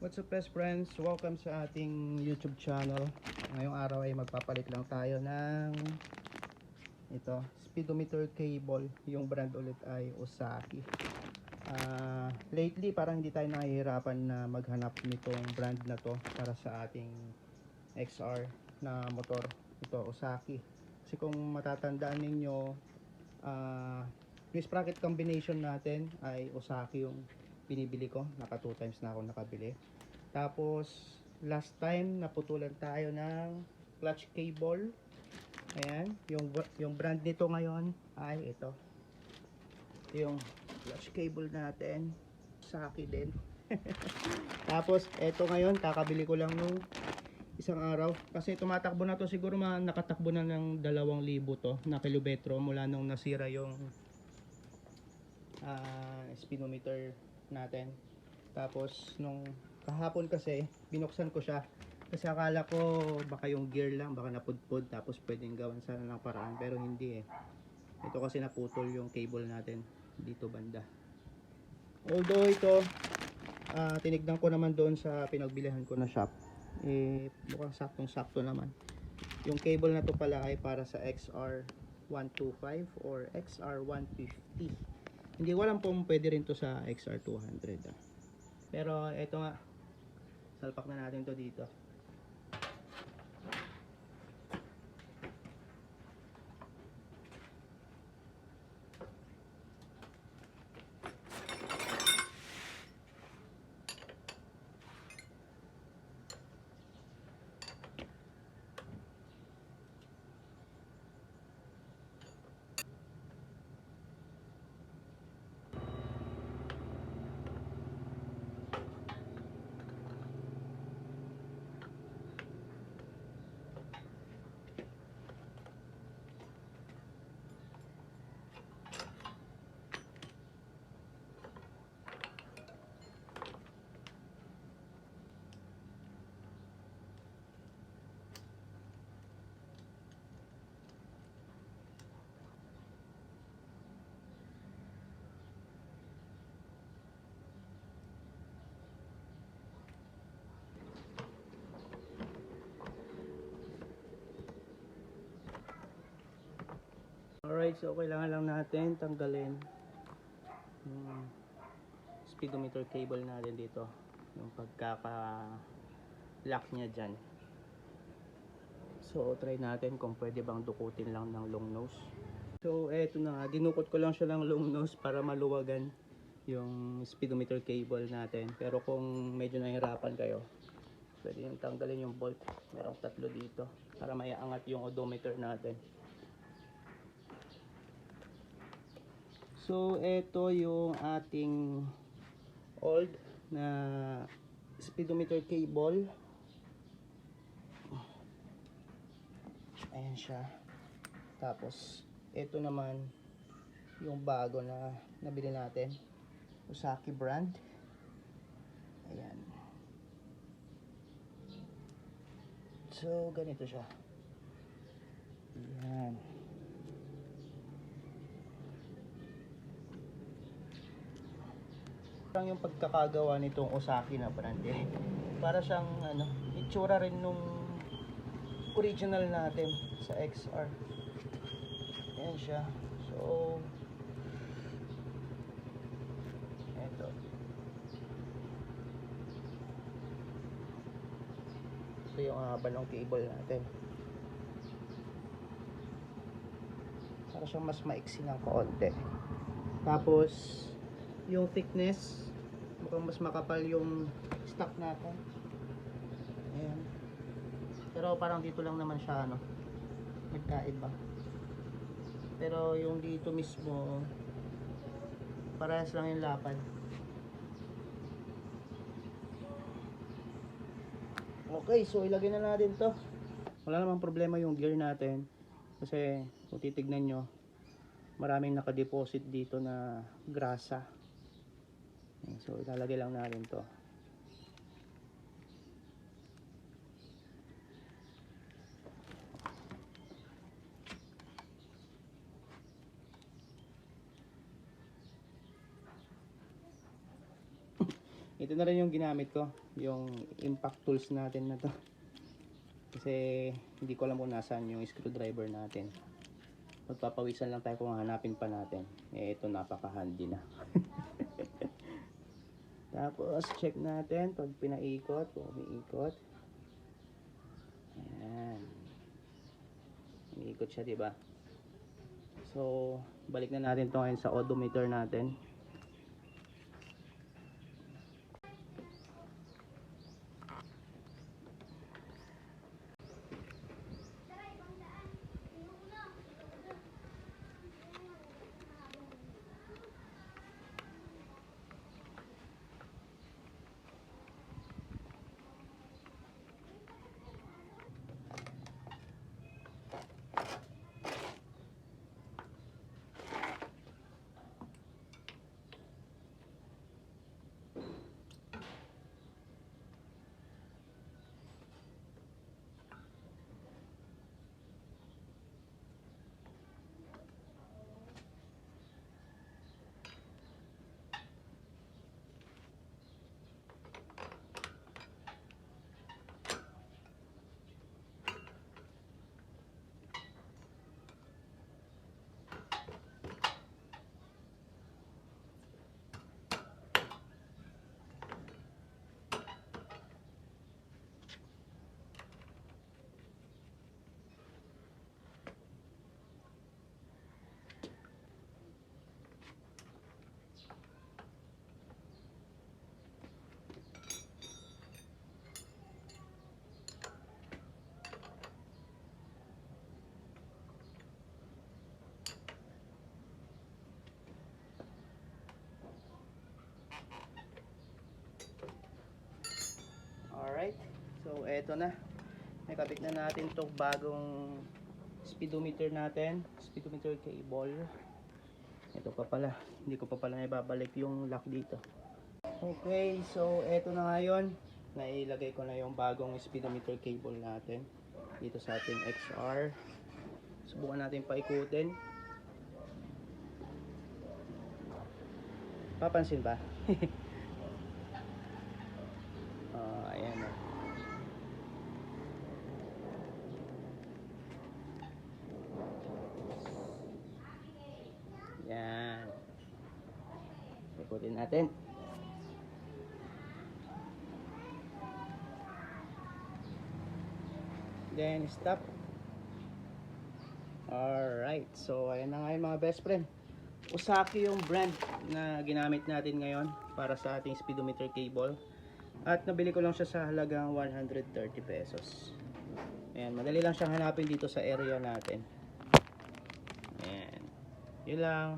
What's up best friends? Welcome sa ating YouTube channel. Ngayong araw ay magpapalit lang tayo ng ito, speedometer cable. Yung brand ulit ay Osaki. Ah, lately parang hindi tayo nahihirapan na maghanap nitong brand na to para sa ating XR na motor. Ito, Osaki. Kasi kung matatandaan ninyo, ah, yung sprocket combination natin ay Osaki yung binibili ko. Naka 2 times na ako nakabili. Tapos, last time, naputulan tayo ng clutch cable. Ayan. Yung, yung brand nito ngayon ay ito. Yung clutch cable natin. Saki din. Tapos, eto ngayon, kakabili ko lang nung isang araw. Kasi tumatakbo na to siguro mga nakatakbo na ng 2,000 to na kilometro mula nung nasira yung ah, speedometer natin. Tapos nung kahapon kasi binuksan ko siya kasi akala ko baka yung gear lang baka napudpud tapos pwedeng gawan sana ng paraan pero hindi eh. Ito kasi naputol yung cable natin dito banda. Although ito ah, tinignan ko naman doon sa pinagbilihan ko na shop. Eh mukhang saktong-sakto naman. Yung cable na to pala ay para sa XR 125 or XR 150. Hindi ko alam kung pwede rin to sa XR200 ah. Pero eto nga. Salpak na natin to dito. Alright, so kailangan lang natin tanggalin yung speedometer cable natin dito. Yung pagkaka-lock niya dyan. So, try natin kung pwede bang dukutin lang ng long nose. So, eto na nga. Dinukot ko lang siya ng long nose para maluwagan yung speedometer cable natin. Pero kung medyo nahihirapan kayo, pwede yung tanggalin yung bolt. Merong tatlo dito para maiangat yung odometer natin. So, ito yung ating old na speedometer cable. Ayan siya. Tapos, ito naman yung bago na nabili natin. Usaki brand. Ayan. So, ganito siya. Ayan. Parang yung pagkakagawa nitong Osaki na brand eh. Para siyang ano, itsura rin nung original natin sa XR. Ayan siya. So, eto. So, yung haba ng cable natin. Para siyang mas maiksi ng kaunti. Tapos, yung thickness mukhang mas makapal yung stock natin. Ayan. Pero parang dito lang naman siya ano nagkaiba. Pero yung dito mismo parehas lang yung lapad. Okay so ilagay na natin to. Wala namang problema yung gear natin. Kasi kung titignan nyo maraming nakadeposit dito na grasa So, ilalagay lang natin to. Ito na rin yung ginamit ko, yung impact tools natin na to. Kasi hindi ko alam kung nasaan yung screwdriver natin. Magpapawisan lang tayo kung hanapin pa natin. Eh, ito napaka-handy na. Tapos, check natin pag pinaikot, umiikot. Ayan. Umiikot siya, di ba? So, balik na natin to ngayon sa odometer natin. Alright. So, eto na. Nakabit na natin tong bagong speedometer natin. Speedometer cable. Ito pa pala. Hindi ko pa pala ibabalik yung lock dito. Okay. So, eto na ngayon. Nailagay ko na yung bagong speedometer cable natin. Dito sa ating XR. Subukan natin paikutin. Papansin ba? Ah, ayan na. Yan. Ikutin natin. Then stop. Alright. So ayan na nga yung mga best friend. Usaki yung brand na ginamit natin ngayon para sa ating speedometer cable. At nabili ko lang siya sa halagang 130 pesos. Ayan, madali lang siyang hanapin dito sa area natin. Ayan. Yun lang.